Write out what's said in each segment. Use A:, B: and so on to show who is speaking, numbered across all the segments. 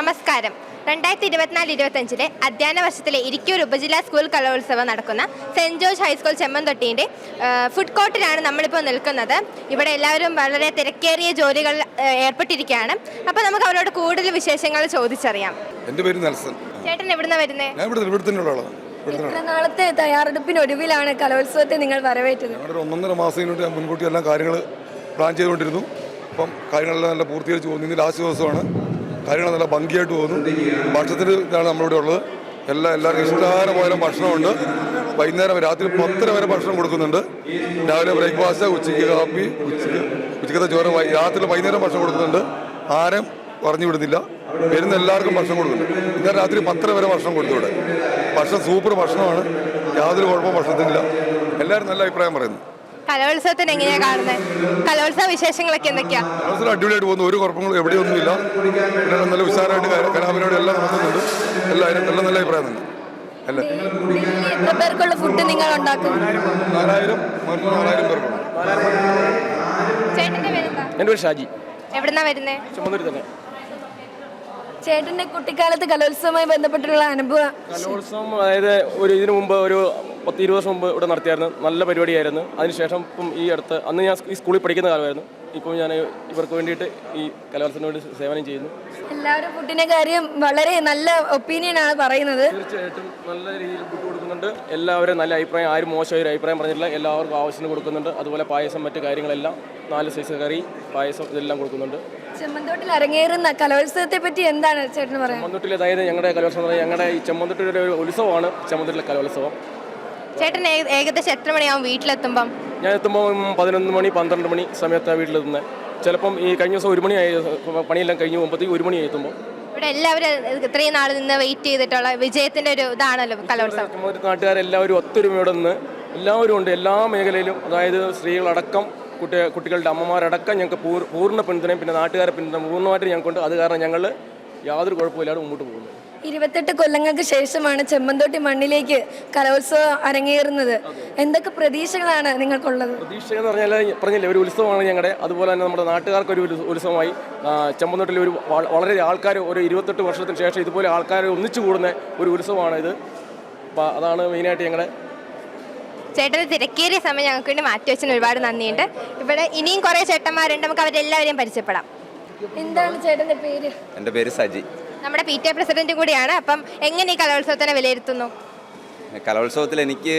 A: നമസ്കാരം. രണ്ടായിരത്തി ഇരുപത്തിനാല് ഇരുപത്തഞ്ചിലെ അധ്യയന വർഷത്തിലെ ഇരിക്കൂർ ഉപജില്ലാ സ്കൂൾ കലോത്സവം നടക്കുന്ന സെന്റ് ജോർജ് ഹൈസ്കൂൾ ചെമ്മന്തൊട്ടീന്റെ ഫുഡ് കോർട്ടിലാണ് നമ്മളിപ്പോൾ നിൽക്കുന്നത്. ഇവിടെ എല്ലാവരും വളരെ തിരക്കേറിയ ജോലികൾ ഏർപ്പെട്ടിരിക്കുകയാണ്. അപ്പോൾ നമുക്ക് അവരോട് കൂടുതൽ വിശേഷങ്ങൾ ചോദിച്ചറിയാം.
B: എന്റെ പേര് നെൽസൺ.
A: ചേട്ടൻ എവിടുന്ന വരുന്നത്
B: ഞാൻ ഇവിടെ ഇവിടെ
C: നാളത്തെ തയ്യാറെടുപ്പിനൊടുവിലാണ് കലോത്സവത്തെ നിങ്ങൾ വരവേറ്റത്?
B: ഞങ്ങളുടെ ഒന്നൊന്നര മാസത്തിനുവേണ്ടി ഞാൻ മുൻകൂട്ടി എല്ലാ കാര്യങ്ങൾ പ്ലാൻ ചെയ്തുകൊണ്ടിരുന്നു. അപ്പം കാര്യങ്ങളെല്ലാം നല്ല പൂർത്തീകരിച്ച് പോകുന്നു ഇന്ന് ലാസ്റ്റ് ദിവസമാണ്. കാര്യങ്ങൾ നല്ല ഭംഗിയായിട്ട് പോകുന്നു. ഭക്ഷണത്തിന് ഇതാണ് നമ്മളിവിടെ ഉള്ളത്. എല്ലാ എല്ലാവർക്കും ഇഷ്ടമായ പോലെ ഭക്ഷണമുണ്ട്. വൈകുന്നേരം രാത്രി പത്തര വരെ ഭക്ഷണം കൊടുക്കുന്നുണ്ട്. രാവിലെ ബ്രേക്ക്ഫാസ്റ്റ് ഉച്ചയ്ക്ക് കാപ്പി ഉച്ചയ്ക്ക് ഉച്ചക്കത്തെ ചോറ് രാത്രി വൈകുന്നേരം ഭക്ഷണം കൊടുക്കുന്നുണ്ട്. ആരും പറഞ്ഞു വിടുന്നില്ല. വരുന്ന എല്ലാവർക്കും ഭക്ഷണം കൊടുക്കുന്നുണ്ട്. ഇന്നലെ രാത്രി പത്തര വരെ ഭക്ഷണം കൊടുത്തു ഇവിടെ. ഭക്ഷണം സൂപ്പർ ഭക്ഷണമാണ്. യാതൊരു കുഴപ്പവും ഭക്ഷണത്തിനില്ല. എല്ലാവരും നല്ല അഭിപ്രായം പറയുന്നു.
A: കലോത്സവത്തിന് എങ്ങനെയാണ് കാണുന്നത് കലോത്സവ വിശേഷങ്ങളൊക്കെ എന്തൊക്കെയാ?
B: കലോത്സവം അടിപൊളിയായിട്ട് പോകുന്നു. ഒരു കുഴപ്പങ്ങളും എവിടെയൊന്നുമില്ല. നല്ല ഉഷാറായിട്ട് കല- കലാപരിപാടി എല്ലാം നടത്തുന്നുണ്ട് എല്ലാവരും നല്ല നല്ല അഭിപ്രായം തന്നെ അല്ലേ
C: എത്ര പേർക്കുള്ള ഫുഡ് നിങ്ങൾ ഉണ്ടാക്കും?
B: നാലായിരം മറിച്ച് നാലായിരം പേർക്കുണ്ട്
A: ചേട്ടന്റെ പേരെന്താ?
D: എന്റെ പേര് ഷാജി.
A: എവിടുന്നാ
D: വരുന്നേ? തന്നെ.
C: ചേട്ടന്റെ കുട്ടിക്കാലത്ത് കലോത്സവവുമായി ബന്ധപ്പെട്ടുള്ള അനുഭവം
D: കലോത്സവം അതായത് ഒരു ഇതിനു മുമ്പ് ഒരു പത്ത് ഇരുപത് വർഷം മുമ്പ് ഇവിടെ നടത്തിയായിരുന്നു. നല്ല പരിപാടിയായിരുന്നു. അതിനുശേഷം ഇപ്പം ഈ അടുത്ത് അന്ന് ഞാൻ ഈ സ്കൂളിൽ പഠിക്കുന്ന കാലമായിരുന്നു. ഇപ്പോൾ ഞാൻ ഇവർക്ക് വേണ്ടിയിട്ട് ഈ കലോത്സവത്തിന് വേണ്ടി സേവനം ചെയ്യുന്നു.
C: എല്ലാവരും ഫുഡിനെ കാര്യം വളരെ നല്ല ഒപ്പീനിയൻ ആണ് പറയുന്നത്.
D: തീർച്ചയായിട്ടും നല്ല രീതിയിൽ ഫുഡ് കൊടുക്കുന്നുണ്ട്. എല്ലാവരും നല്ല അഭിപ്രായം ആരും മോശമായ ഒരു അഭിപ്രായം പറഞ്ഞിട്ടില്ല. എല്ലാവർക്കും ആവശ്യത്തിന് കൊടുക്കുന്നുണ്ട്. അതുപോലെ പായസം മറ്റു കാര്യങ്ങളെല്ലാം നാല് സൈസ് കറി പായസം ഇതെല്ലാം കൊടുക്കുന്നുണ്ട്.
C: ചെമ്മന്തോട്ടിൽ അരങ്ങേറുന്ന കലോത്സവത്തെ പറ്റി എന്താണ് ചേട്ടൻ പറയുന്നത്
D: ചെമ്മന്തോട്ടിൽ അതായത് ഞങ്ങളുടെ കലോത്സവം ഞങ്ങളുടെ ഈ ചെമ്മന്തൊട്ടിയുടെ ഒരു ഉത്സവമാണ് ചെമ്മന്തോട്ടിലെ കലോത്സവം.
A: ചേട്ടൻ ഏക- ഏകദേശം എത്ര മണിയാവും വീട്ടിലെത്തുമ്പം?
D: ഞാൻ എത്തുമ്പോൾ പതിനൊന്ന് മണി പന്ത്രണ്ട് മണി സമയത്താണ് വീട്ടിലെത്തുന്നത്. ചിലപ്പം ഈ കഴിഞ്ഞ ദിവസം ഒരു മണിയായി പണിയെല്ലാം കഴിഞ്ഞ് പോകുമ്പോഴത്തേക്ക് ഒരു മണിയായി എത്തുമ്പോൾ
A: ഇവിടെ എല്ലാവരും ഇത്രയും നാൾ നിന്ന് വെയിറ്റ് ചെയ്തിട്ടുള്ള വിജയത്തിന്റെ ഒരു ഇതാണല്ലോ കലോത്സവം.
D: നാട്ടുകാരെല്ലാവരും ഒത്തൊരുമയോടെ നിന്ന് എല്ലാവരും ഉണ്ട്. എല്ലാ മേഖലയിലും അതായത് സ്ത്രീകളടക്കം കുട്ടി കുട്ടികളുടെ അമ്മമാരടക്കം ഞങ്ങൾക്ക് പൂർ പൂർണ പിന്തുണയും പിന്നെ നാട്ടുകാരെ പിന്തുണ പൂർണമായിട്ട് ഞങ്ങൾക്കുണ്ട്. അത് കാരണം ഞങ്ങൾ യാതൊരു കുഴപ്പമില്ലാതെ മുമ്പോട്ട് പോകുന്നു.
C: ഇരുപത്തെട്ട് കൊല്ലങ്ങൾക്ക് ശേഷമാണ് ചെമ്മന്തോട്ടി മണ്ണിലേക്ക് കലോത്സവം അരങ്ങേറുന്നത്. എന്തൊക്കെ പ്രതീക്ഷകളാണ് നിങ്ങൾക്കുള്ളത്?
D: പ്രതീക്ഷ എന്ന് പറഞ്ഞാൽ പറഞ്ഞില്ലേ ഒരു ഉത്സവമാണ് ഞങ്ങളുടെ അതുപോലെ തന്നെ നമ്മുടെ നാട്ടുകാർക്ക് ഒരു ഉത്സവമായി. ചെമ്മന്തോട്ടിൽ ഒരു വളരെ ആൾക്കാർ ഒരു ഇരുപത്തെട്ട് വർഷത്തിന് ശേഷം ഇതുപോലെ ആൾക്കാർ ഒന്നിച്ചു കൂടുന്ന ഒരു ഉത്സവമാണ് ഇത് അപ്പോൾ അതാണ് മെയിനായിട്ട് ഞങ്ങളുടെ
A: ചേട്ടന് തിരക്കേറിയ സമയം ഞങ്ങൾക്ക് വേണ്ടി മാറ്റി വെച്ചാൽ ഒരുപാട് നന്ദിയുണ്ട്. ഇവിടെ ഇനിയും കുറേ ചേട്ടന്മാരുണ്ട്. നമുക്ക് അവരെല്ലാവരെയും പരിചയപ്പെടാം.
C: എന്താണ് ചേട്ടന്റെ പേര്?
E: എന്റെ പേര് സജി.
A: നമ്മുടെ പി ടി എ പ്രസിഡന്റും കൂടിയാണ്. അപ്പം എങ്ങനെ ഈ കലോത്സവത്തിനെ വിലയിരുത്തുന്നു?
E: കലോത്സവത്തിൽ എനിക്ക്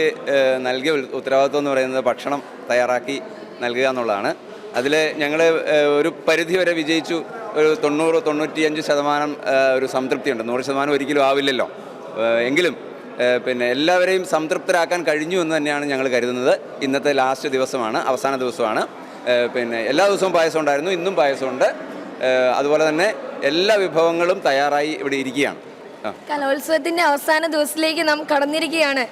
E: നൽകിയ ഉത്തരവാദിത്വം എന്ന് പറയുന്നത് ഭക്ഷണം തയ്യാറാക്കി നൽകുക എന്നുള്ളതാണ്. അതിൽ ഞങ്ങൾ ഒരു പരിധി വരെ വിജയിച്ചു. ഒരു തൊണ്ണൂറ് തൊണ്ണൂറ്റിയഞ്ച് ശതമാനം ഒരു സംതൃപ്തിയുണ്ട്. നൂറ് ശതമാനം ഒരിക്കലും ആവില്ലല്ലോ. എങ്കിലും പിന്നെ എല്ലാവരെയും സംതൃപ്തരാക്കാൻ കഴിഞ്ഞു എന്ന് തന്നെയാണ് ഞങ്ങൾ കരുതുന്നത്. ഇന്നത്തെ ലാസ്റ്റ് ദിവസമാണ് അവസാന ദിവസമാണ്. പിന്നെ എല്ലാ ദിവസവും പായസം ഉണ്ടായിരുന്നു. ഇന്നും പായസമുണ്ട് അതുപോലെ തന്നെ എല്ലാ വിഭവങ്ങളും തയ്യാറായി ഇവിടെ ഇരിക്കുകയാണ്.
C: കലോത്സവത്തിന്റെ അവസാന ദിവസത്തിലേക്ക് നാം കടന്നിരിക്കുകയാണ്.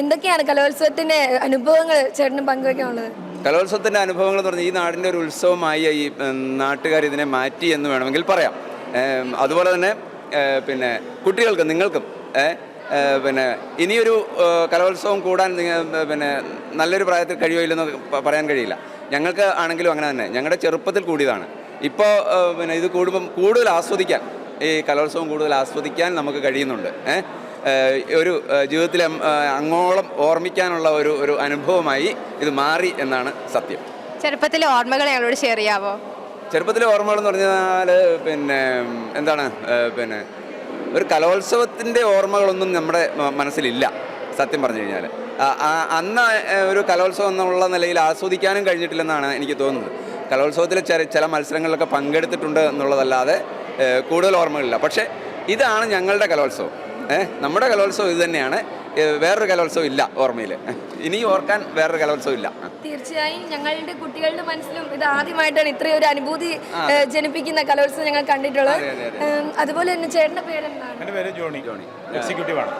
C: എന്തൊക്കെയാണ് കലോത്സവത്തിന്റെ അനുഭവങ്ങൾ ചേട്ടന് പങ്കുവെക്കാനുള്ളത്?
E: കലോത്സവത്തിന്റെ അനുഭവങ്ങൾ എന്ന് പറഞ്ഞാൽ ഈ നാടിന്റെ ഒരു ഉത്സവമായി ഈ നാട്ടുകാർ ഇതിനെ മാറ്റി എന്ന് വേണമെങ്കിൽ പറയാം. അതുപോലെ തന്നെ പിന്നെ കുട്ടികൾക്ക് നിങ്ങൾക്കും പിന്നെ ഇനിയൊരു കലോത്സവം കൂടാൻ പിന്നെ നല്ലൊരു പ്രായത്തിൽ കഴിയുമില്ലെന്ന് ഇല്ലെന്ന് പറയാൻ കഴിയില്ല. ഞങ്ങൾക്ക് ആണെങ്കിലും അങ്ങനെ തന്നെ. ഞങ്ങളുടെ ചെറുപ്പത്തിൽ കൂടിയതാണ്. ഇപ്പോൾ പിന്നെ ഇത് കൂടുമ്പം കൂടുതൽ ആസ്വദിക്കാൻ ഈ കലോത്സവം കൂടുതൽ ആസ്വദിക്കാൻ നമുക്ക് കഴിയുന്നുണ്ട്. ഒരു ജീവിതത്തിലെ ജീവിതത്തിൽ അങ്ങോളം ഓർമ്മിക്കാനുള്ള ഒരു ഒരു അനുഭവമായി ഇത് മാറി എന്നാണ് സത്യം.
A: ചെറുപ്പത്തിലെ ഓർമ്മകൾ ഞങ്ങളോട് ഷെയർ ചെയ്യാവോ?
E: ചെറുപ്പത്തിലെ ഓർമ്മകൾ എന്ന് പറഞ്ഞാൽ പിന്നെ എന്താണ് പിന്നെ ഒരു കലോത്സവത്തിന്റെ ഓർമ്മകളൊന്നും നമ്മുടെ മനസ്സിലില്ല സത്യം പറഞ്ഞു കഴിഞ്ഞാൽ അന്ന് ഒരു കലോത്സവം എന്നുള്ള നിലയിൽ ആസ്വദിക്കാനും കഴിഞ്ഞിട്ടില്ലെന്നാണ് എനിക്ക് തോന്നുന്നത്. കലോത്സവത്തിലെ ചില ചില മത്സരങ്ങളിലൊക്കെ പങ്കെടുത്തിട്ടുണ്ട് എന്നുള്ളതല്ലാതെ കൂടുതൽ ഓർമ്മകളില്ല. പക്ഷേ ഇതാണ് ഞങ്ങളുടെ കലോത്സവം. നമ്മുടെ കലോത്സവം ഇത് തന്നെയാണ്. വേറൊരു കലോത്സവം ഇല്ല ഓർമ്മയിൽ. ഇനി ഓർക്കാൻ വേറൊരു കലോത്സവം ഇല്ല.
C: തീർച്ചയായും ഞങ്ങളുടെ കുട്ടികളുടെ മനസ്സിലും ഇത് ആദ്യമായിട്ടാണ് ഇത്രയും ഒരു അനുഭൂതി ജനിപ്പിക്കുന്ന കലോത്സവം ഞങ്ങൾ കണ്ടിട്ടുള്ളത്. അതുപോലെ തന്നെ ചേട്ടന്റെ പേരെന്താണ്?
F: പേര് ജോണി. ജോണി. എക്സിക്യൂട്ടീവ് ആണ്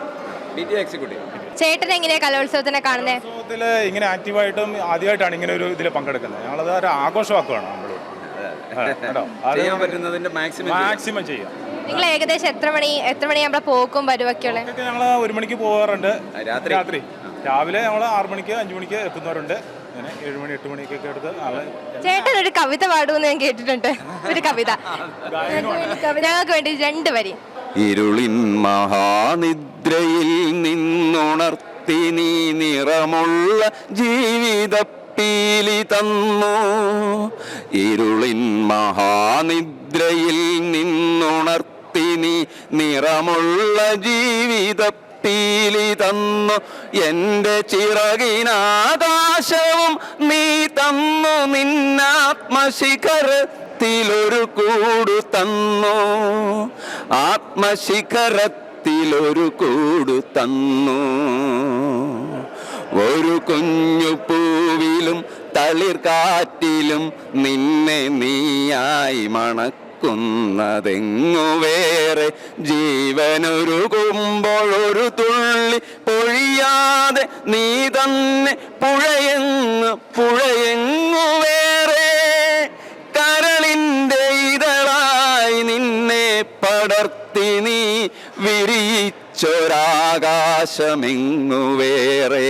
A: ചേട്ടൻ എങ്ങനെയാ കലോത്സവത്തിനെ കാണുന്നത്
F: കലോത്സവത്തിൽ ഇങ്ങനെ ആക്റ്റീവായിട്ടും ആദ്യമായിട്ടാണ് ഇങ്ങനെ ഒരു ഇതിൽ പങ്കെടുക്കുന്നത്. ഞങ്ങളത് ഒരു ആഘോഷമാക്കുകയാണ് നമ്മൾ
E: ചെയ്യാൻ പറ്റുന്നതിന്റെ മാക്സിമം
F: മാക്സിമം ചെയ്യാം.
A: നിങ്ങൾ ഏകദേശം എത്ര മണി എത്ര മണി നമ്മളെ പോക്കും
F: വരുവൊക്കെയുള്ള ഞങ്ങൾ ഒരു മണിക്ക് പോകാറുണ്ട്
E: രാത്രി?
F: രാത്രി. രാവിലെ ഞങ്ങൾ ആറു മണിക്ക് അഞ്ചു മണിക്ക് എത്തുന്നവരുണ്ട്.
G: ഏഴ് മണി എട്ട് മണിക്കൊക്കെ എടുത്ത് ആൾ
A: ചേട്ടൻ ഒരു കവിത പാടുമെന്ന് ഞാൻ കേട്ടിട്ടുണ്ട്. ഒരു കവിത. ഞങ്ങൾക്ക് വേണ്ടി രണ്ട് വരി.
H: ഇരുളിൻ മഹാനിദ്രയിൽ നിന്നുണർത്തി നീ നിറമുള്ള ജീവിത പീലി തന്നു. ഇരുളിൻ മഹാനിദ്രയിൽ നിന്നുണർത്തി നീ നിറമുള്ള ജീവിത പീലി തന്നു. എന്റെ ചിറകിനാകാശവും നീ തന്നു. നിന്നാത്മശിഖരത്തിലൊരു കൂടു തന്നു. ആത്മശിഖരത്തിലൊരു കൂടു തന്നു. ഒരു കുഞ്ഞു പൂവിലും തളിർ കാറ്റിലും നിന്നെ നീയായി മണക്കുന്നതെങ്ങു വേറെ? ജീവനൊരുകുമ്പോഴൊരു തുള്ളി പൊഴിയാതെ നീ തന്നെ പുഴയെങ്ങ് പുഴയെങ്ങു വേറെ? കരളിന്റെ ഇതളായി നിന്നെ പടർത്തി നീ വിരിച്ചൊരാകാശമെങ്ങു വേറെ?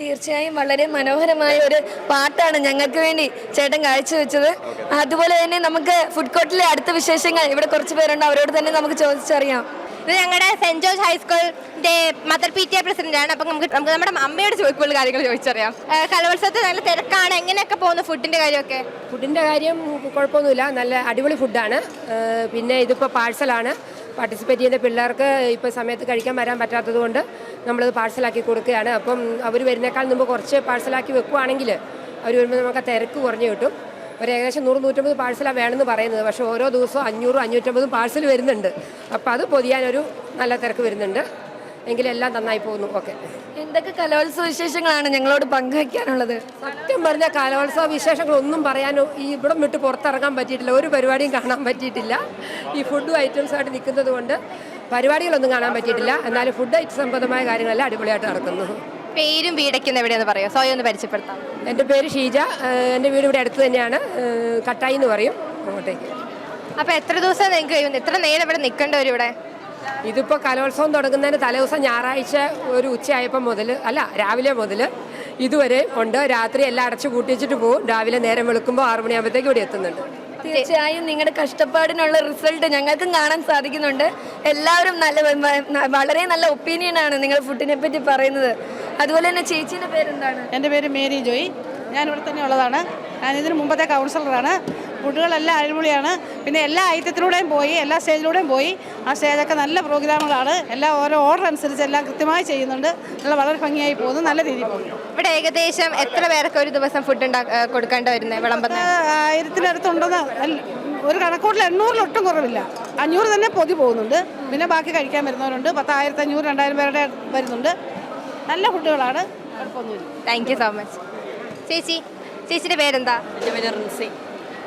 C: തീർച്ചയായും വളരെ മനോഹരമായ ഒരു പാട്ടാണ് ഞങ്ങൾക്ക് വേണ്ടി ചേട്ടൻ കാഴ്ചവെച്ചത്. അതുപോലെ തന്നെ നമുക്ക് ഫുഡ് കോർട്ടിലെ അടുത്ത വിശേഷങ്ങൾ ഇവിടെ കുറച്ച് പേരുണ്ട്. അവരോട് തന്നെ നമുക്ക് ചോദിച്ചറിയാം.
A: ഇത് ഞങ്ങളുടെ saint George ഹൈസ്കൂളിന്റെ mother P T A president ആണ്. അപ്പൊ നമുക്ക് നമുക്ക് നമ്മുടെ അമ്മയോട് ചോദിക്കുമ്പോൾ കാര്യങ്ങൾ ചോദിച്ചറിയാം. കലോത്സവത്തിൽ നല്ല തിരക്കാണ്. എങ്ങനെയൊക്കെ പോകുന്നു ഫുഡിന്റെ കാര്യമൊക്കെ?
I: ഫുഡിന്റെ കാര്യം കുഴപ്പമൊന്നുമില്ല. നല്ല അടിപൊളി ഫുഡാണ്. പിന്നെ ഇതിപ്പോൾ പാഴ്സലാണ് പാർട്ടിസിപ്പേറ്റ് ചെയ്യുന്ന പിള്ളേർക്ക് ഇപ്പോൾ സമയത്ത് കഴിക്കാൻ വരാൻ പറ്റാത്തത് കൊണ്ട് നമ്മളത് പാഴ്സലാക്കി കൊടുക്കുകയാണ്. അപ്പം അവർ വരുന്നേക്കാൾ മുമ്പ് കുറച്ച് പാഴ്സലാക്കി വെക്കുവാണെങ്കിൽ അവർ വരുമ്പോൾ നമുക്ക് തിരക്ക് കുറഞ്ഞു കിട്ടും. ഒരു ഏകദേശം നൂറ് നൂറ്റമ്പത് പാഴ്സലാണ് വേണമെന്ന് പറയുന്നത്. പക്ഷേ ഓരോ ദിവസവും അഞ്ഞൂറും അഞ്ഞൂറ്റമ്പതും പാഴ്സൽ വരുന്നുണ്ട്. അപ്പോൾ അത് പൊതിയാനൊരു നല്ല തിരക്ക് വരുന്നുണ്ട്. എങ്കിലെല്ലാം നന്നായി പോകുന്നു. ഓക്കെ.
C: എന്തൊക്കെ കലോത്സവ വിശേഷങ്ങളാണ് ഞങ്ങളോട് പങ്കുവയ്ക്കാനുള്ളത്
I: സത്യം പറഞ്ഞ കലോത്സവ വിശേഷങ്ങളൊന്നും പറയാനോ ഈ ഇവിടെ വിട്ട് പുറത്തിറങ്ങാൻ പറ്റിയിട്ടില്ല. ഒരു പരിപാടിയും കാണാൻ പറ്റിയിട്ടില്ല. ഈ ഫുഡ് ഐറ്റംസ് ആയിട്ട് നിൽക്കുന്നത് കൊണ്ട് പരിപാടികളൊന്നും കാണാൻ പറ്റിയിട്ടില്ല. എന്നാലും ഫുഡ് ഐറ്റം സംബന്ധമായ കാര്യങ്ങളെല്ലാം അടിപൊളിയായിട്ട് നടക്കുന്നു.
A: പേരും വീടയ്ക്കുന്ന എവിടെയെന്ന് പറയാം? സ്വയം ഒന്ന് പരിചയപ്പെടുത്താം
I: എന്റെ പേര് ഷീജ. എന്റെ വീട് ഇവിടെ അടുത്ത് തന്നെയാണ്. കട്ടായി എന്ന് പറയും. അങ്ങോട്ടേക്ക്
A: അപ്പോൾ എത്ര ദിവസം നിങ്ങൾക്ക് എത്ര നേരം ഇവിടെ നിൽക്കേണ്ടി വരും ഇവിടെ?
I: ഇതിപ്പോൾ കലോത്സവം തുടങ്ങുന്നതിന് തലേദിവസം ഞായറാഴ്ച ഒരു ഉച്ചയായപ്പം മുതൽ അല്ല രാവിലെ മുതൽ ഇതുവരെ ഉണ്ട്. രാത്രി എല്ലാം അടച്ചു കൂട്ടിച്ചിട്ട് പോകും. രാവിലെ നേരം വെളുക്കുമ്പോൾ ആറു മണിയാകുമ്പോഴത്തേക്ക് ഇവിടെ എത്തുന്നുണ്ട്.
C: തീർച്ചയായും നിങ്ങളുടെ കഷ്ടപ്പാടിനുള്ള റിസൾട്ട് ഞങ്ങൾക്കും കാണാൻ സാധിക്കുന്നുണ്ട്. എല്ലാവരും നല്ല വളരെ നല്ല ഒപ്പീനിയൻ ആണ് നിങ്ങൾ ഫുഡിനെ പറ്റി പറയുന്നത്. അതുപോലെ തന്നെ ചേച്ചിയുടെ പേരെന്താണ്?
J: എന്റെ പേര് മേരി ജോയി. ഞാൻ ഇവിടെ തന്നെ ഉള്ളതാണ്. ഞാൻ ഇതിന് മുമ്പത്തെ കൗൺസിലറാണ്. ഫുഡുകളെല്ലാം അടിപൊളിയാണ്. പിന്നെ എല്ലാ ഐറ്റത്തിലൂടെയും പോയി എല്ലാ സ്റ്റേജിലൂടെയും പോയി. ആ സ്റ്റേജൊക്കെ നല്ല പ്രോഗ്രാമുകളാണ്. എല്ലാം ഓരോ ഓർഡർ അനുസരിച്ച് എല്ലാം കൃത്യമായി ചെയ്യുന്നുണ്ട്. നല്ല വളരെ ഭംഗിയായി പോകുന്നു. നല്ല രീതിയിൽ പോകുന്നു.
A: ഇവിടെ ഏകദേശം എത്ര പേർക്ക് ഒരു ദിവസം ഫുഡ് കൊടുക്കേണ്ടി വരുന്നത് വിളമ്പത്ത്
J: ആയിരത്തിനടുത്തുണ്ടെന്ന് ഒരു കണക്കൂട്ടിൽ എണ്ണൂറിലൊട്ടും കുറവില്ല. അഞ്ഞൂറ് തന്നെ പൊതി പോകുന്നുണ്ട്. പിന്നെ ബാക്കി കഴിക്കാൻ വരുന്നവരുണ്ട്. പത്തായിരത്തി അഞ്ഞൂറ് രണ്ടായിരം പേരുടെ വരുന്നുണ്ട്. നല്ല ഫുഡുകളാണ് കുഴപ്പമൊന്നുമില്ല.
A: താങ്ക് യു സോ മച്ച് ചേച്ചി ചേച്ചിയുടെ പേരെന്താ?
K: എന്റെ പേര് റിൻസി.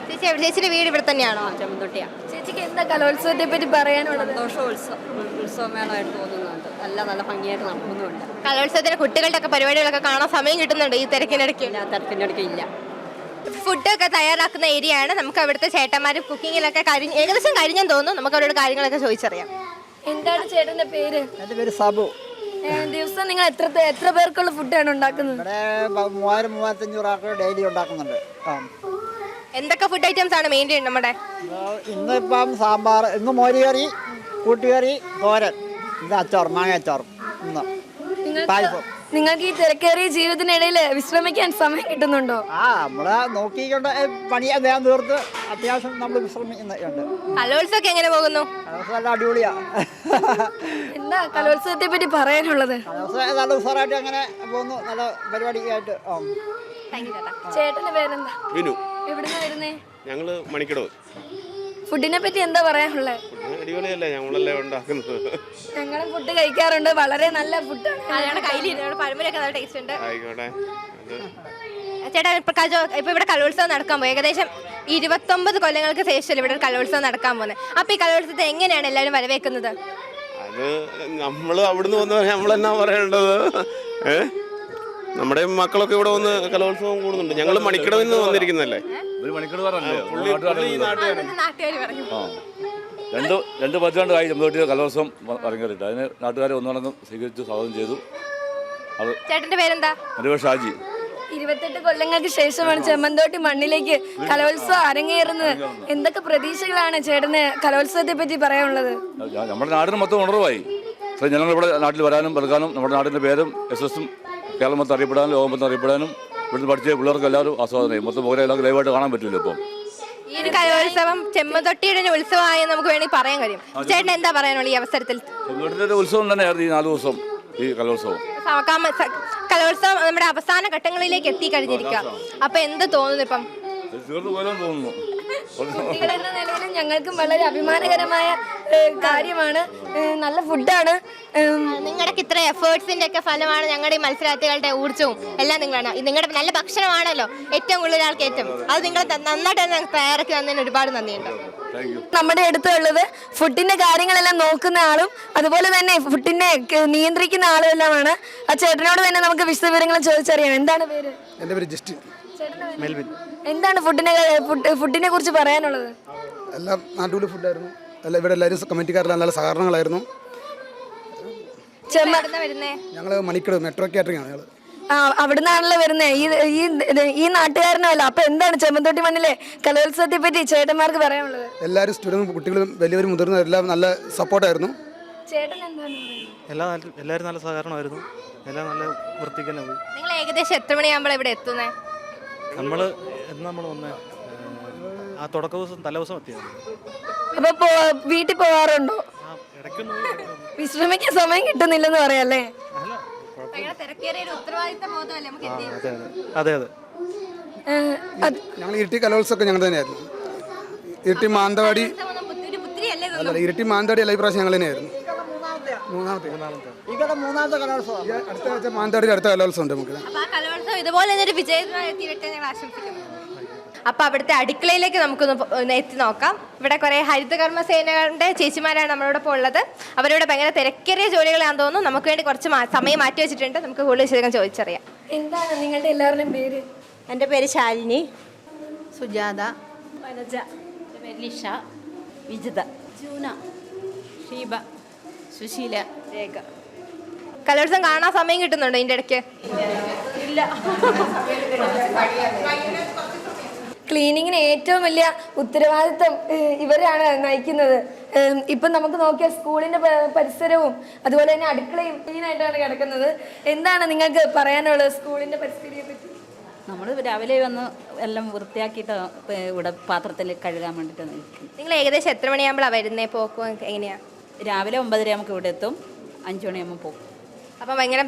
A: ചേച്ചി എവിടെ- ചേച്ചിയുടെ വീട് ഇവിടെ തന്നെയാണോ?
K: ചെമ്പന്തൊട്ടിയാ.
C: ചേച്ചിക്ക് എന്താ കലോത്സവത്തെ പറ്റി പറയാനുള്ളത്?
K: സന്തോഷോത്സവം ഉത്സവമേളമായിട്ട് തോന്നുന്നുണ്ട്. എല്ലാം നല്ല ഭംഗിയായിട്ട് നടക്കുന്നുണ്ട്.
A: കലോത്സവത്തിന് കുട്ടികളുടെ ഒക്കെ പരിപാടികളൊക്കെ കാണാൻ സമയം കിട്ടുന്നുണ്ട് ഈ തിരക്കിനിടയ്ക്ക്?
K: എല്ലാ തിരക്കിന്റെ ഇടയ്ക്ക് ഇല്ല.
A: ഫുഡൊക്കെ തയ്യാറാക്കുന്ന ഏരിയ ആണ്. നമുക്ക് അവിടുത്തെ ചേട്ടന്മാർ കുക്കിങ്ങിലൊക്കെ കരിഞ്ഞ് ഏകദേശം കരിഞ്ഞെന്ന് തോന്നുന്നു. നമുക്ക് അവരോട് കാര്യങ്ങളൊക്കെ ചോദിച്ചറിയാം.
C: എന്താണ് ചേട്ടന്റെ പേര്?
L: എന്റെ പേര് സാബു.
C: ദിവസം നിങ്ങൾ എത്ര എത്ര പേർക്കുള്ള ഫുഡാണ് ഉണ്ടാക്കുന്നത്?
L: ഇവിടെ മൂവായിരം മൂവായിരത്തഞ്ഞൂറ് ആൾക്കാർ ഡെയിലി ഉണ്ടാക്കുന്നുണ്ട്. ആ.
A: എന്തൊക്കെ ഫുഡ് ഐറ്റംസ് ആണ് മെയിൻ നമ്മുടെ?
L: ഇന്നിപ്പം സാമ്പാർ ഇന്ന് മോരുകറി കൂട്ടുകറി തോരൻ. ഇത് അച്ചാർ മാങ്ങ അച്ചാർ ഇന്ന് പായസം.
C: നിങ്ങൾക്ക് ഈ തിരക്കേറിയ ജീവിതത്തിനിടയിൽ വിശ്രമിക്കാൻ സമയം കിട്ടുന്നുണ്ടോ?
L: ആ നമ്മളെ നോക്കിക്കൊണ്ട് പണി വേഗം തീർത്ത് അത്യാവശ്യം നമ്മൾ വിശ്രമിക്കുന്നുണ്ട്.
A: കലോത്സവമൊക്കെ എങ്ങനെ പോകുന്നു?
L: നല്ല അടിപൊളിയാ.
C: എന്താ കലോത്സവത്തെ പറ്റി പറയാനുള്ളത്?
L: ദിവസം നല്ല ഉസാറായിട്ട് അങ്ങനെ പോകുന്നു. നല്ല പരിപാടിയായിട്ട്
C: ചേട്ടന്റെ പേരെന്താ?
M: വിനു.
C: എവിടുന്നാ വരുന്നേ?
M: ഞങ്ങൾ മണിക്കടവ്.
C: ഫുഡിനെ പറ്റി എന്താ പറയാനുള്ളത്
M: അടിപൊളിയല്ലേ? ഞങ്ങളല്ലേ ഉണ്ടാക്കുന്നത്.
C: ഞങ്ങളും ഫുഡ് കഴിക്കാറുണ്ട്. വളരെ നല്ല ഫുഡാണ്.
A: ഞങ്ങളുടെ കയ്യിൽ പഴമ്പരൊക്കെ നല്ല ടേസ്റ്റ് ഉണ്ട്.
M: ആയിക്കോട്ടെ. അത്
A: ചേട്ടാ ഇപ്പൊ കജോ ഇപ്പൊ ഇവിടെ കലോത്സവം നടക്കാൻ പോയി. ഏകദേശം ഇരുപത്തൊമ്പത് കൊല്ലങ്ങൾക്ക് ശേഷം ഇവിടെ ഒരു കലോത്സവം നടക്കാൻ പോകുന്നത്. അപ്പൊ ഈ കലോത്സവത്തെ എങ്ങനെയാണ് എല്ലാവരും വരവേക്കുന്നത്
M: അത് നമ്മൾ അവിടുന്ന് വന്ന് നമ്മൾ എന്നാ പറയേണ്ടത്? ഏ? നമ്മുടെ മക്കളൊക്കെ ഇവിടെ വന്ന് കലോത്സവം കൂടുന്നുണ്ട്. ഞങ്ങൾ മണിക്കടവിൽ നിന്ന് വന്നിരിക്കുന്നല്ലേ
N: രണ്ട് രണ്ട് പതിറ്റാണ്ടായി ചെമ്പതൊട്ടി കലോത്സവം ഇറങ്ങിയിട്ട് അതിന് നാട്ടുകാരെ ഒന്നുണങ്ങും സ്വീകരിച്ചു സ്വാഗതം ചെയ്തു. അത്
A: ചേട്ടന്റെ പേരെന്താ?
N: എന്റെ ഷാജി.
C: ഇരുപത്തെട്ട് കൊല്ലങ്ങൾക്ക് ശേഷമാണ് ചെമ്മന്തോട്ടി മണ്ണിലേക്ക് കലോത്സവം അരങ്ങേറുന്നത്. എന്തൊക്കെ പ്രതീക്ഷകളാണ് ചേട്ടന് കലോത്സവത്തെ പറ്റി പറയാനുള്ളത്?
N: നമ്മുടെ നാടിന് മൊത്തം ഉണർവായി ഞങ്ങൾ ഇവിടെ നാട്ടിൽ വരാനും പിറക്കാനും നമ്മുടെ നാടിന്റെ പേരും എസ് എസും കേരളം മൊത്തം അറിയപ്പെടാനും ലോകം മൊത്തം അറിയപ്പെടാനും ഇവിടുന്ന് പഠിച്ച പിള്ളേർക്ക് എല്ലാവരും ആസ്വാദനം മൊത്തം പോലെ എല്ലാവർക്കും ലൈവായിട്ട് കാണാൻ പറ്റില്ല ഇപ്പം.
A: ഈ ഒരു കലോത്സവം ചെമ്മതൊട്ടിയുടെ ഒരു ഉത്സവമായി നമുക്ക് വേണമെങ്കിൽ പറയാൻ കഴിയും. ചേട്ടൻ എന്താ പറയാനുള്ളത് ഈ അവസരത്തിൽ?
N: ചെറുനാട്ടിന്റെ ഉത്സവം തന്നെയായിരുന്നു ഈ നാല് ദിവസം ഈ കലോത്സവം.
A: കലോത്സവം നമ്മുടെ അവസാന ഘട്ടങ്ങളിലേക്ക് എത്തിക്കഴിഞ്ഞിരിക്കുക അപ്പൊ എന്ത് തോന്നുന്നു ഇപ്പം?
N: തീർന്നു പോലെന്ന് തോന്നുന്നു.
C: കുട്ടികളെന്ന നിലയിൽ ഞങ്ങൾക്കും വളരെ അഭിമാനകരമായ കാര്യമാണ്. നല്ല ഫുഡാണ്.
A: നിങ്ങളുടെ ഇത്ര എഫേർട്സിന്റെ ഒക്കെ ഫലമാണ് ഞങ്ങളുടെ ഈ മത്സരാർത്ഥികളുടെ ഊർജവും എല്ലാം നിങ്ങളാണ് നിങ്ങളുടെ നല്ല ഭക്ഷണമാണല്ലോ ഏറ്റവും കൂടുതൽ ആൾക്ക് ഏറ്റവും. അത് നിങ്ങൾ നന്നായിട്ട് തന്നെ തയ്യാറാക്കി തന്നതിന് ഒരുപാട് നന്ദിയുണ്ട്.
C: നമ്മുടെ അടുത്തുള്ളത് ഫുഡിന്റെ കാര്യങ്ങളെല്ലാം നോക്കുന്ന ആളും അതുപോലെ തന്നെ ഫുഡിനെ നിയന്ത്രിക്കുന്ന ആളും എല്ലാമാണ് ആ ചേട്ടനോട് തന്നെ നമുക്ക് വിശദവിവരങ്ങൾ ചോദിച്ചറിയാം. എന്താണ് പേര്?
O: എന്റെ പേര് ജസ്റ്റിൻ. മെൽവിൻ
C: എന്താണ് ഫുഡിനെ ഫുഡിനെ കുറിച്ച് പറയാനുള്ളത്?
O: എല്ലാം നാട്ടുകൂടി ഫുഡായിരുന്നു അല്ല ഇവിടെ എല്ലാവരും കമ്മിറ്റിക്കാരെല്ലാം നല്ല സഹകരണങ്ങളായിരുന്നു. ഞങ്ങൾ മണിക്കട് മെട്രോ കാറ്ററിംഗ് ആണ് ഞങ്ങൾ
C: അവിടുന്നാണല്ലോ വരുന്നത് ഈ ഈ ഈ നാട്ടുകാരനല്ല. അപ്പൊ എന്താണ് ചെമ്മന്തോട്ടി മണ്ണിലെ കലോത്സവത്തെ പറ്റി ചേട്ടന്മാർക്ക് പറയാനുള്ളത്?
O: എല്ലാവരും സ്റ്റുഡന്റും കുട്ടികളും വലിയവരും മുതിർന്ന എല്ലാം നല്ല സപ്പോർട്ടായിരുന്നു.
C: ചേട്ടൻ എന്താണ് പറയുന്നത്?
P: എല്ലാ എല്ലാവരും നല്ല സഹകരണമായിരുന്നു. എല്ലാം നല്ല വൃത്തിക്ക് തന്നെ പോയി.
A: നിങ്ങൾ ഏകദേശം എത്ര മണിയാകുമ്പോൾ ഇവിടെ എത്തുന്നേ?
P: നമ്മൾ എന്ന് നമ്മൾ വന്ന് ആ തുടക്ക ദിവസം തലേദിവസം എത്തിയത്.
C: അപ്പൊ വീട്ടിൽ പോവാറുണ്ടോ. വിശ്രമിക്കാൻ സമയം കിട്ടുന്നില്ലെന്ന് പറയല്ലേ?
P: അല്ല അതെ അതെ.
O: ഞങ്ങൾ ഇരിട്ടി കലോത്സവമൊക്കെ ഞങ്ങൾ തന്നെയായിരുന്നു. ഇരിട്ടി മാനന്തവാടി
A: അല്ലേ
O: അല്ല ഇരിട്ടി മാനന്തവാടി എല്ലാ പ്രാവശ്യം ഞങ്ങൾ തന്നെയായിരുന്നു. മൂന്നാമത്തെ. അടുത്ത ആഴ്ച മാനന്തവാടിയിൽ അടുത്ത കലോത്സവം ഉണ്ട് നമുക്ക്.
A: ഇതുപോലെ തന്നെ ഒരു വിജയമായി എത്തിയിട്ട് ഞങ്ങൾ ആശംസിക്കുന്നു. അപ്പൊ അവിടുത്തെ അടുക്കളയിലേക്ക് നമുക്കൊന്ന് എത്തി നോക്കാം. ഇവിടെ കുറേ ഹരിതകർമ്മ സേനകളുടെ ചേച്ചിമാരാണ് നമ്മളോടൊപ്പം ഉള്ളത്. അവരോട് ഭയങ്കര തിരക്കേറിയ ജോലികളാണെന്ന് തോന്നുന്നു. നമുക്ക് വേണ്ടി കുറച്ച് സമയം മാറ്റി വെച്ചിട്ടുണ്ട്. നമുക്ക് കൂടുതൽ വിശദം ചോദിച്ചറിയാം.
C: എന്താണ് നിങ്ങളുടെ എല്ലാവരുടെയും പേര്?
Q: എന്റെ പേര് ശാലിനി.
R: സുജാത.
C: വനജ.
Q: ലിഷ. വിജിത. ജൂന. ഷീബ. സുശീല. രേഖ.
A: കലോത്സവം കാണാൻ സമയം കിട്ടുന്നുണ്ടോ ഇതിന്റെ ഇടയ്ക്ക്?
C: ക്ലീനിങ്ങിന് ഏറ്റവും വലിയ ഉത്തരവാദിത്വം ഇവരാണ് നയിക്കുന്നത്. ഇപ്പൊ നമുക്ക് നോക്കിയാൽ സ്കൂളിന്റെ പരിസരവും അതുപോലെ തന്നെ അടുക്കളയും ക്ലീനായിട്ടാണ് കിടക്കുന്നത്. എന്താണ് നിങ്ങൾക്ക് പറയാനുള്ളത് സ്കൂളിന്റെ പരിസ്ഥിതിയെ പറ്റി?
Q: നമ്മൾ രാവിലെ വന്ന് എല്ലാം വൃത്തിയാക്കിയിട്ട് ഇവിടെ പാത്രത്തിൽ കഴുകാൻ വേണ്ടിയിട്ട് നിൽക്കും.
A: നിങ്ങൾ ഏകദേശം എത്ര മണിയാകുമ്പോഴാണ് വരുന്നേ? പോക്കും എങ്ങനെയാ?
Q: രാവിലെ ഒമ്പതര നമുക്ക് ഇവിടെ എത്തും. അഞ്ചു മണിയാകുമ്പോൾ പോകും.
A: അപ്പം ഭയങ്കര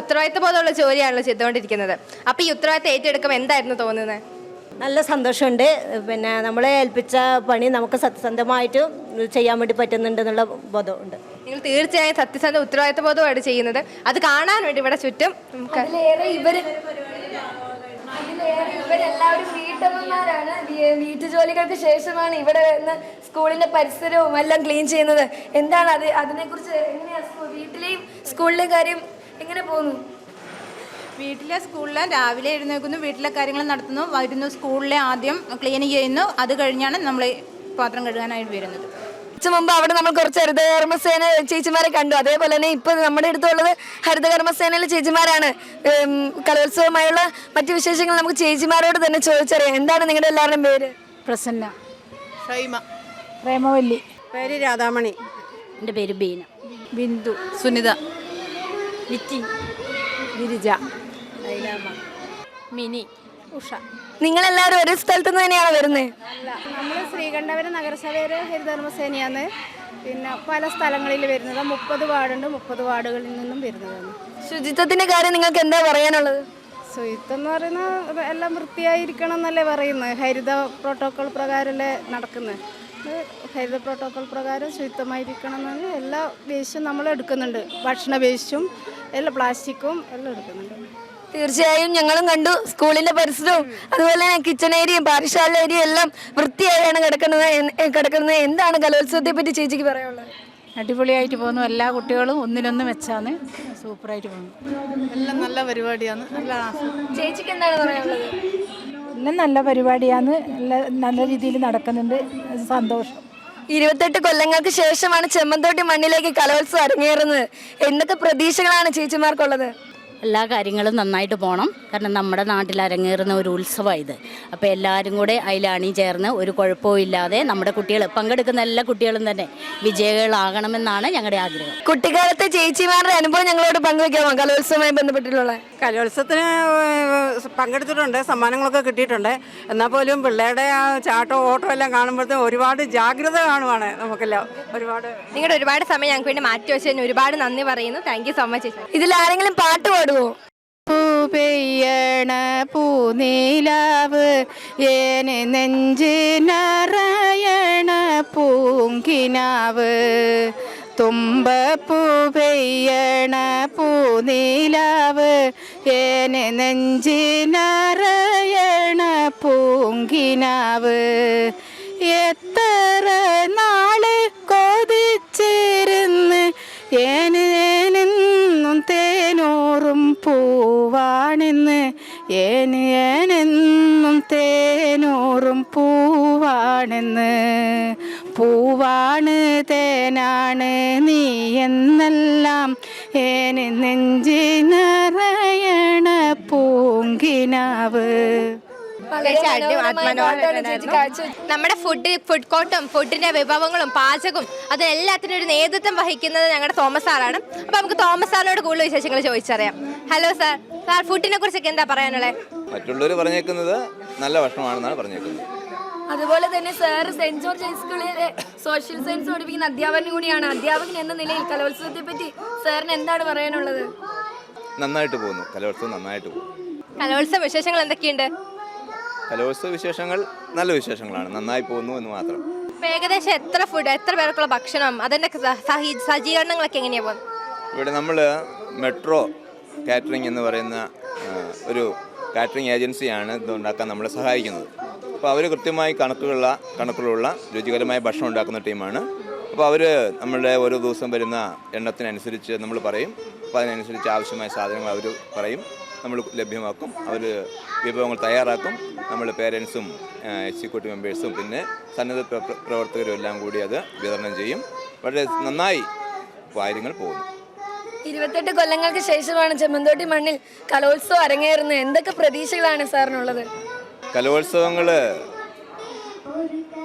A: ഉത്തരവാദിത്വ ബോധമുള്ള ജോലിയാണല്ലോ ചെയ്തുകൊണ്ടിരിക്കുന്നത്. അപ്പം ഈ ഉത്തരവാദിത്തം ഏറ്റെടുക്കുമ്പോൾ എന്തായിരുന്നു തോന്നുന്നത്?
Q: നല്ല സന്തോഷമുണ്ട്. പിന്നെ നമ്മളെ ഏൽപ്പിച്ച പണി നമുക്ക് സത്യസന്ധമായിട്ട് ചെയ്യാൻ വേണ്ടി പറ്റുന്നുണ്ട് എന്നുള്ള ബോധമുണ്ട്.
A: നിങ്ങൾ തീർച്ചയായും സത്യസന്ധ ഉത്തരവാദിത്വ ബോധമാണ് ചെയ്യുന്നത്. അത് കാണാൻ വേണ്ടി ഇവിടെ ചുറ്റും
C: ഇവർ ഇവരെല്ലാവരും വീട്ടമ്മമാരാണ്. വീട്ടുജോലികൾക്ക് ശേഷമാണ് ഇവിടെ നിന്ന് സ്കൂളിന്റെ പരിസരവും എല്ലാം ക്ലീൻ ചെയ്യുന്നത്. എന്താണ് അത് അതിനെക്കുറിച്ച് എങ്ങനെയാ സ്കൂ- വീട്ടിലെയും സ്കൂളിലെയും കാര്യം എങ്ങനെ പോകുന്നു?
R: വീട്ടിലെ സ്കൂളിലെ രാവിലെ എഴുന്നേൽക്കുന്നു വീട്ടിലെ കാര്യങ്ങൾ നടത്തുന്നു വരുന്നു സ്കൂളിലെ ആദ്യം ക്ലീൻ ചെയ്യുന്നു അത് കഴിഞ്ഞാണ് നമ്മൾ പാത്രം കഴുകാനായിട്ട് വരുന്നത്.
C: കുറച്ച് മുമ്പ് അവിടെ നമ്മൾ കുറച്ച് ഹരിതകർമ്മസേന ചേച്ചിമാരെ കണ്ടു. അതേപോലെ തന്നെ ഇപ്പൊ നമ്മുടെ അടുത്തുള്ളത് ഹരിതകർമ്മസേനയിലെ ചേച്ചിമാരാണ്. കലോത്സവമായുള്ള മറ്റു വിശേഷങ്ങൾ നമുക്ക് ചേച്ചിമാരോട് തന്നെ ചോദിച്ചറിയാം. എന്താണ് നിങ്ങളുടെ എല്ലാവരുടെയും പേര്?
R: പ്രസന്ന. ഷൈമ.
Q: പ്രേമവല്ലി.
R: പേര് രാധാമണി.
Q: എന്റെ പേര് ബീന.
R: ബിന്ദു. സുനിത.
Q: നിറ്റി
R: ഗിരിജ.
A: മിനി ഉഷ.
C: നിങ്ങളെല്ലാവരും ഒരു സ്ഥലത്ത് നിന്ന് തന്നെയാണ് വരുന്നത്
R: നമ്മൾ ശ്രീകണ്ഠപുരം നഗരസഭയിലെ ഹരിധർമ്മസേനയാണ് പിന്നെ പല സ്ഥലങ്ങളിൽ വരുന്നത്. മുപ്പത് വാർഡുണ്ട് മുപ്പത് വാർഡുകളിൽ നിന്നും വരുന്നതാണ്.
C: ശുചിത്വത്തിന്റെ കാര്യം നിങ്ങൾക്ക് എന്താ പറയാനുള്ളത്?
R: ശുചിത്വം എന്ന് പറയുന്നത് എല്ലാം വൃത്തിയായിരിക്കണം എന്നല്ലേ പറയുന്നത്. ഹരിത പ്രോട്ടോക്കോൾ പ്രകാരമല്ലേ നടക്കുന്നത്. ഹരിത പ്രോട്ടോക്കോൾ പ്രകാരം ശുചിത്വമായിരിക്കണം എന്നാണ് എല്ലാ വേസ്റ്റും നമ്മൾ എടുക്കുന്നുണ്ട്. ഭക്ഷണ വേസ്റ്റും എല്ലാ പ്ലാസ്റ്റിക്കും എല്ലാം എടുക്കുന്നുണ്ട്.
C: തീർച്ചയായും ഞങ്ങളും കണ്ടു. സ്കൂളിന്റെ പരിസരവും അതുപോലെ തന്നെ കിച്ചൺ ഏരിയയും പാഠശാല ഏരിയയും എല്ലാം വൃത്തിയായാണ് കിടക്കുന്നത് കിടക്കുന്നത്. എന്താണ് കലോത്സവത്തെ പറ്റി ചേച്ചിക്ക് പറയാനുള്ളത്?
R: അടിപൊളിയായിട്ട് പോകുന്നു. എല്ലാ കുട്ടികളും ഒന്നിനൊന്ന് മെച്ചാണ് സൂപ്പറായിട്ട് പോകുന്നു. എല്ലാം നല്ല പരിപാടിയാണ്. നല്ല
C: ചേച്ചിക്ക് എന്താണ് പറയാനുള്ളത്?
R: എല്ലാം നല്ല പരിപാടിയാണ്. നല്ല രീതിയിൽ നടക്കുന്നുണ്ട്. സന്തോഷം.
C: ഇരുപത്തെട്ട് കൊല്ലങ്ങൾക്ക് ശേഷമാണ് ചെമ്മന്തോട്ടി മണ്ണിലേക്ക് കലോത്സവം അരങ്ങേറുന്നത്. എന്തൊക്കെ പ്രതീക്ഷകളാണ് ചേച്ചിമാർക്കുള്ളത്.
K: എല്ലാ കാര്യങ്ങളും നന്നായിട്ട് പോകണം കാരണം നമ്മുടെ നാട്ടിൽ അരങ്ങേറുന്ന ഒരു ഉത്സവമാണ് ഇത്. അപ്പോൾ എല്ലാവരും കൂടെ അതിലാണി ചേർന്ന് ഒരു കുഴപ്പവും ഇല്ലാതെ നമ്മുടെ കുട്ടികൾ പങ്കെടുക്കുന്ന എല്ലാ കുട്ടികളും തന്നെ വിജയികളാകണമെന്നാണ് ഞങ്ങളുടെ ആഗ്രഹം.
C: കുട്ടിക്കാലത്തെ ചേച്ചിമാരുടെ അനുഭവം ഞങ്ങളോട് പങ്കുവെക്കാമോ? കലോത്സവമായി ബന്ധപ്പെട്ടിട്ടുള്ള?
S: കലോത്സവത്തിന് പങ്കെടുത്തിട്ടുണ്ട് സമ്മാനങ്ങളൊക്കെ കിട്ടിയിട്ടുണ്ട്. എന്നാൽ പോലും പിള്ളേരുടെ ആ ചാട്ടോ ഓട്ടോ എല്ലാം കാണുമ്പോഴത്തേക്കും ഒരുപാട് ജാഗ്രത കാണുവാണ് നമുക്കെല്ലാം. ഒരുപാട്
A: നിങ്ങളുടെ ഒരുപാട് സമയം ഞങ്ങൾക്ക് വേണ്ടി മാറ്റി വെച്ചതിന് ഒരുപാട് നന്ദി പറയുന്നു. താങ്ക് യു സോ മച്ച്
C: ഇതിൽ ആരെങ്കിലും പാട്ട് പാടുവോ?
S: പെയ്യണ പൂനീലാവ് ഏന് നെഞ്ചിനറയണ പൂങ്കിനാവ്. തുമ്പപ്പൂ പെയ്യണ പൂനീലാവ് ഏന് നെഞ്ച് നെഞ്ചിനറയണ പൂങ്കിനാവ്. എത്ര പൂവാണെന്ന് ഏന് ഏനെന്നും തേനൂറും പൂവാണെന്ന് പൂവാണ് തേനാണ് നീ എന്നെല്ലാം ഏന് പൂങ്കിനാവ്
A: ചേച്ചി അടി- മനോഹരമായിരുന്നു. നമ്മുടെ ഫുഡ് ഫുഡ് കോർട്ടും ഫുഡിന്റെ വിഭവങ്ങളും പാചകവും അതെല്ലാത്തിനും ഒരു നേതൃത്വം വഹിക്കുന്നത് ഞങ്ങളുടെ തോമസ് സാറാണ് അപ്പൊ നമുക്ക് തോമസ് സാറിനോട് കൂടുതൽ വിശേഷങ്ങൾ ചോദിച്ചറിയാം. ഹലോ സാർ സാർ ഫുഡിനെ കുറിച്ചൊക്കെ എന്താ പറയാനുള്ളത്
F: മറ്റുള്ളവർ പറഞ്ഞേക്കുന്നത് നല്ല ഭക്ഷണമാണെന്നാണ് പറഞ്ഞേക്കുന്നത്.
C: അതുപോലെ തന്നെ സർ സെന്റ് ജോർജ് ഹൈസ്കൂളിലെ സോഷ്യൽ സയൻസ് പഠിപ്പിക്കുന്ന അധ്യാപകൻ കൂടിയാണ്. അധ്യാപകൻ എന്ന നിലയിൽ കലോത്സവത്തെ പറ്റി സാറിന് എന്താണ് പറയാനുള്ളത്?
F: നന്നായിട്ട് പോകുന്നു. കലോത്സവം നന്നായിട്ട് പോകുന്നു.
A: കലോത്സവ വിശേഷങ്ങൾ എന്തൊക്കെയുണ്ട്?
F: കലോത്സവ വിശേഷങ്ങൾ? നല്ല വിശേഷങ്ങളാണ്. നന്നായി പോകുന്നു എന്ന് മാത്രം.
A: ഇപ്പൊ ഏകദേശം എത്ര ഫുഡ് എത്ര പേർക്കുള്ള ഭക്ഷണം? അതിന്റെ സഹി- സജ്ജീകരണങ്ങളൊക്കെ എങ്ങനെയാ പോകുന്നത്?
F: ഇവിടെ നമ്മൾ മെട്രോ കാറ്ററിംഗ് എന്ന് പറയുന്ന ആ, ഒരു കാറ്ററിംഗ് ഏജൻസിയാണ് ഇത് ഉണ്ടാക്കാൻ നമ്മളെ സഹായിക്കുന്നത്. അപ്പോൾ അവർ കൃത്യമായി കണക്കുകളുള്ള കണക്കുകളുള്ള രുചികരമായ ഭക്ഷണം ഉണ്ടാക്കുന്ന ടീമാണ്. അപ്പോൾ അവർ നമ്മളുടെ ഓരോ ദിവസം വരുന്ന എണ്ണത്തിനനുസരിച്ച് നമ്മൾ പറയും. അപ്പോൾ അതിനനുസരിച്ച് ആവശ്യമായ സാധനങ്ങൾ അവർ പറയും. നമ്മൾ ലഭ്യമാക്കും. അവർ വിഭവങ്ങൾ തയ്യാറാക്കും. നമ്മൾ പേരൻസും എക്സിക്യൂട്ടീവ് മെമ്പേഴ്സും പിന്നെ സന്നദ്ധ പ്ര- പ്രവർത്തകരും എല്ലാം കൂടി അത് വിതരണം ചെയ്യും. വളരെ നന്നായി കാര്യങ്ങൾ പോകുന്നു.
C: ഇരുപത്തെട്ട് കൊല്ലങ്ങൾക്ക് ശേഷമാണ് ചെമ്മന്തോട്ടി മണ്ണിൽ കലോത്സവം അരങ്ങേറുന്നത്. എന്തൊക്കെ പ്രതീക്ഷകളാണ് സാറിനുള്ളത്?
F: കലോത്സവങ്ങൾ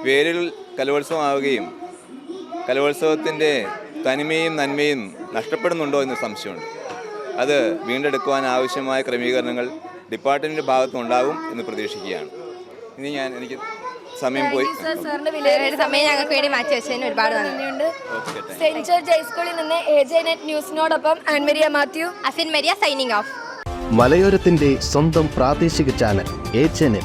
F: പേരിൽ കലോത്സവമാവുകയും കലോത്സവത്തിന്റെ തനിമയും നന്മയും നഷ്ടപ്പെടുന്നുണ്ടോ എന്ന് സംശയമുണ്ട്. അത് വീണ്ടെടുക്കുവാൻ ആവശ്യമായ ക്രമീകരണങ്ങൾ ഡിപ്പാർട്ട്മെന്റിന്റെ ഭാഗത്തുനിന്നുണ്ടാകും എന്ന് പ്രതീക്ഷിക്കുകയാണ്. ഇനി ഞാൻ എനിക്ക് സമയം പോയി.
A: സമയം ഞങ്ങൾക്ക് വേണ്ടി മാറ്റി വെച്ചതിന് ഒരുപാട്
C: നന്ദിയുണ്ട്. സെന്റ് ജോർജ് ഹൈസ്കൂളിൽ നിന്ന് എ ജെ നെറ്റ് ന്യൂസിനോടൊപ്പം Ann Maria Mathew.
A: Asin Maria signing off
T: മലയോരത്തിന്റെ സ്വന്തം പ്രാദേശിക ചാനൽ എ ചാനൽ